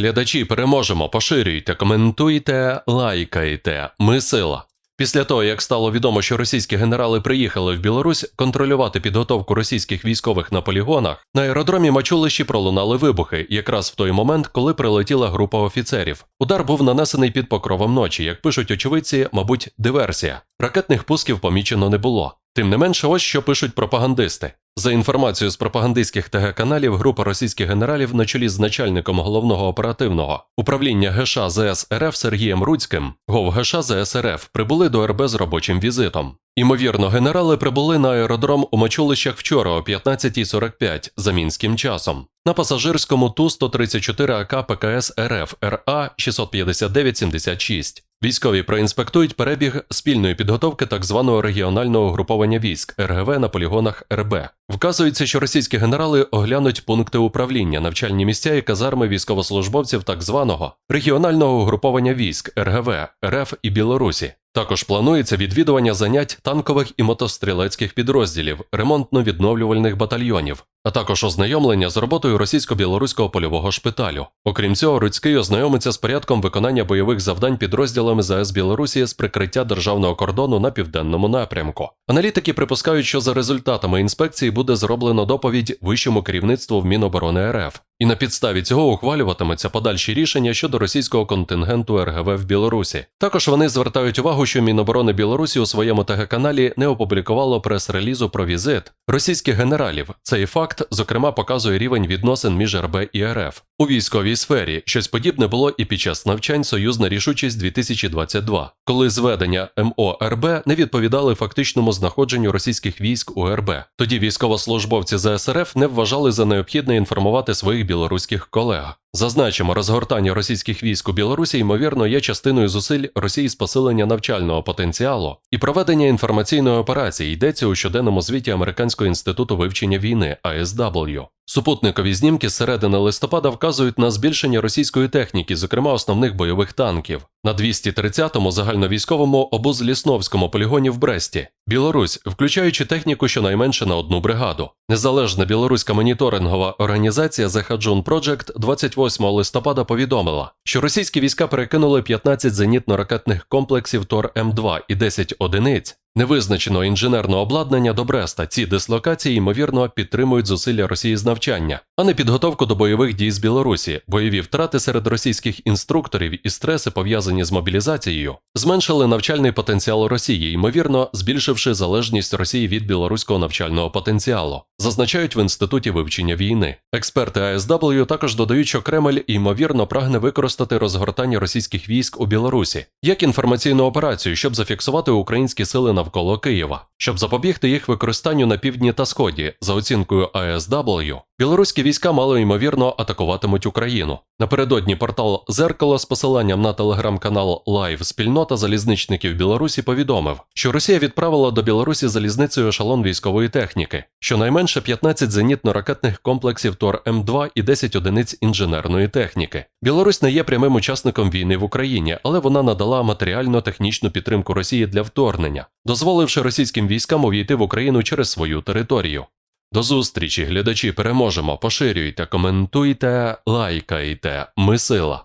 глядачі, переможемо, поширюйте, коментуйте, лайкайте. Ми сила. Після того, як стало відомо, що російські генерали приїхали в Білорусь контролювати підготовку російських військових на полігонах, на аеродромі Мачулищі пролунали вибухи, якраз в той момент, коли прилетіла група офіцерів. Удар був нанесений під покровом ночі, як пишуть очевидці, мабуть, диверсія. Ракетних пусків помічено не було. Тим не менше, ось що пишуть пропагандисти. За інформацією з пропагандистських ТГ-каналів, група російських генералів на чолі з начальником головного оперативного управління ГШ ЗС РФ Сергієм Руцьким, гов ГШ ЗС РФ прибули до РБ з робочим візитом. Імовірно, генерали прибули на аеродром у Мачулищах вчора о 15.45 за мінським часом. На пасажирському Ту-134 АК ПКС РФ РА 659-76. Військові проінспектують перебіг спільної підготовки так званого регіонального угруповання військ РГВ на полігонах РБ. Вказується, що російські генерали оглянуть пункти управління, навчальні місця і казарми військовослужбовців так званого регіонального угруповання військ РГВ, РФ і Білорусі. Також планується відвідування занять танкових і мотострілецьких підрозділів, ремонтно-відновлювальних батальйонів, а також ознайомлення з роботою російсько-білоруського польового шпиталю. Окрім цього, Руцький ознайомиться з порядком виконання бойових завдань підрозділами ЗС Білорусі з прикриття державного кордону на південному напрямку. Аналітики припускають, що за результатами інспекції буде зроблено доповідь вищому керівництву в Міноборони РФ. І на підставі цього ухвалюватимуться подальші рішення щодо російського контингенту РГВ в Білорусі. Також вони звертають увагу, що Міноборони Білорусі у своєму ТГ-каналі не опублікувало прес-релізу про візит російських генералів. Цей факт, зокрема, показує рівень відносин між РБ і РФ у військовій сфері. Щось подібне було і під час навчань Союзна рішучість 2022, коли зведення МОРБ не відповідали фактичному знаходженню російських військ у РБ. Тоді військовослужбовці ЗСРФ не вважали за необхідне інформувати своїх білоруських колег. Зазначимо, розгортання російських військ у Білорусі ймовірно є частиною зусиль Росії з посилення навчального потенціалу і проведення інформаційної операції йдеться у щоденному звіті Американського інституту вивчення війни АСW. Супутникові знімки з середини листопада вказують на збільшення російської техніки, зокрема основних бойових танків, на 230-му загальновійськовому обуз-лісновському полігоні в Бресті, Білорусь, включаючи техніку щонайменше на одну бригаду. Незалежна білоруська моніторингова організація The Hajun Project 28 листопада повідомила, що російські війська перекинули 15 зенітно-ракетних комплексів Тор М2 і 10 одиниць. Невизначеного інженерного обладнання до Бреста ці дислокації, ймовірно, підтримують зусилля Росії з навчання, а не підготовку до бойових дій з Білорусі. Бойові втрати серед російських інструкторів і стреси, пов'язані з мобілізацією, зменшили навчальний потенціал Росії, ймовірно, збільшивши залежність Росії від білоруського навчального потенціалу, зазначають в інституті вивчення війни. Експерти АСW також додають, що Кремль ймовірно прагне використати розгортання російських військ у Білорусі як інформаційну операцію, щоб зафіксувати українські сили навколо Києва, щоб запобігти їх використанню на півдні та сході, за оцінкою АСW, білоруські війська мало ймовірно атакуватимуть Україну. Напередодні портал Зеркало з посиланням на телеграм-канал Лайв Спільнота залізничників Білорусі повідомив, що Росія відправила до Білорусі залізницею ешелон військової техніки, щонайменше 15 зенітно-ракетних комплексів Тор М2 і 10 одиниць інженерної техніки. Білорусь не є прямим учасником війни в Україні, але вона надала матеріально-технічну підтримку Росії для вторгнення, дозволивши російським військам увійти в Україну через свою територію. До зустрічі, глядачі, переможемо. Поширюйте, коментуйте, лайкайте. Ми сила.